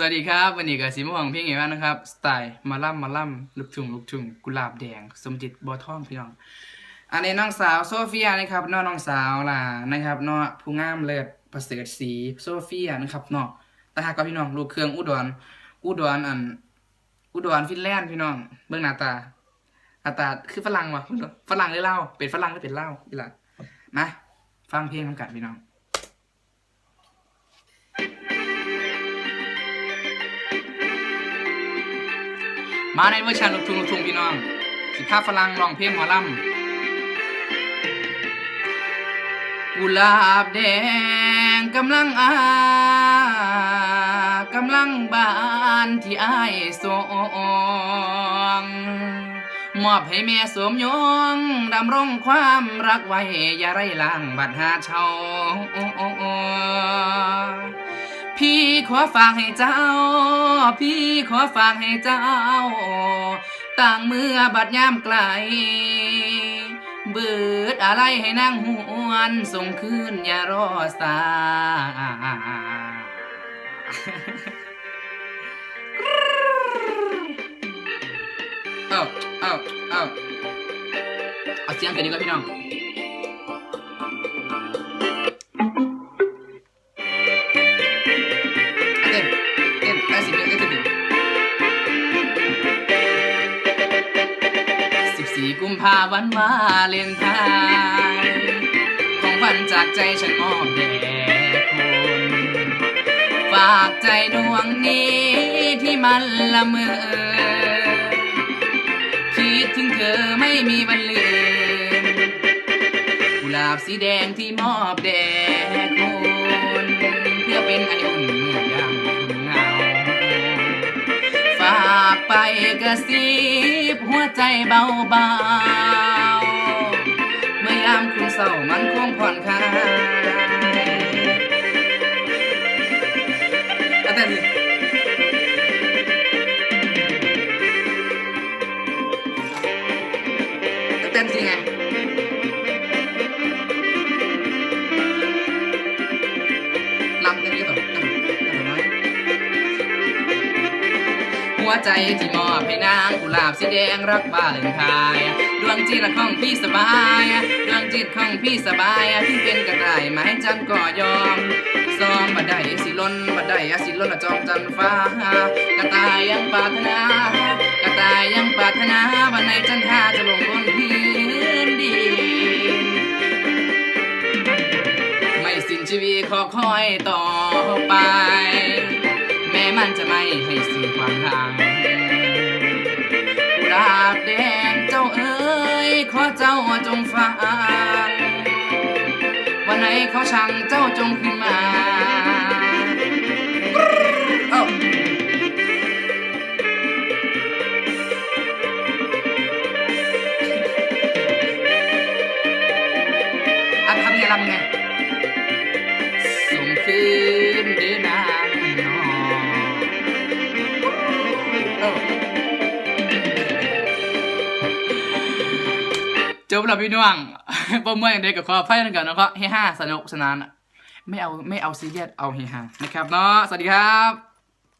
สวัสดีครับ วันนี้กับสีม่วงเพลงไงบ้านะครับ สไตล์มาล่ำมาล่ำลูกทุ่งลูกทุ่งกุหลาบแดง สมจิตบัวทองพี่น้อง อันนี้น้องสาวโซเฟียนะครับน้องน้องสาวล่ะนะครับน้องผู้งามเลิศประเสริฐศรีโซเฟียนะครับเนาะแต่หากับพี่น้องลูกเครื่องอุดรอุดรอัน อุดรฟินแลนด์พี่น้อง เบื้องหน้าตาหน้าตาคือฝรั่งวะฝรั่งหรือเล่าเป็นฝรั่งหรือเป็นเล่าอีหล่ะมาฟังเพลงกันพี่น้อง มาในเวอร์ชันลูกทุ่งลูกทุ่งพี่น้อง สิภาพฝรั่งร้องเพลงหมอลำกุหลาบแดงกำลังอากำลังบานที่อายสองมอบให้แม่สวมยงดำรงความรักไว้ อย่าไร้ล่างบัดหาเชา พี่ขอฝากให้เจ้า พี่ขอฝากให้เจ้า ต่างเมื่อบัดยามไกล เบิดอะไรให้นั่งหวนส่งคืนอย่ารอสายเอ้าเอ้าเอ้าเอาเสียงกันดีกว่าพี่น้อง สี่กุมภาวันวาเลนไทน์ของขวัญจากใจฉันมอบแด่คุณฝากใจดวงนี้ที่มันละเมอคิดถึงเธอไม่มีวันลืมกุหลาบสีแดงที่มอบแด่คุณเพื่อเป็นอ ไปกระซิบหัวใจเบาๆเมื่อยามคุณเศร้ามันคงผ่อนคลายเอาแต่สิเอาเต้นสิไง วใจที่มอบให้นางกุหลาบสีแดงรักบ้าเลนไทยดวงจิตของพี่สบายดวงจิตของพี่สบายที่เป็นกระต่ายไม้จันก็ยอมซ้อมบัดได้สิล้นบัดได้สิล้นจอมจันฟ้ากระต่ายยังปรารถนากระต่ายยังปรารถนาวันไหนจันทาจะลงบนพื้นดินไม่สิ้นชีวิตขอคอยต่อไป แม้มันจะไม่ให้สิ้นความทางกุหลาบแดงเจ้าเอ๋ยขอเจ้าจงฟังวันไหนเขาชังเจ้าจงขึ้นมาเอ้าอะทำไงทำไงส่งคืนเดือน จบแล้วพี่น้องปรเมื่ออย่างเด็กกับขอไพ่นั่นกันนะครับเฮฮาสนุกสนาน ไม่เอาไม่เอาซีเรียสเอาเฮฮานะครับเนาะ สวัสดีครับ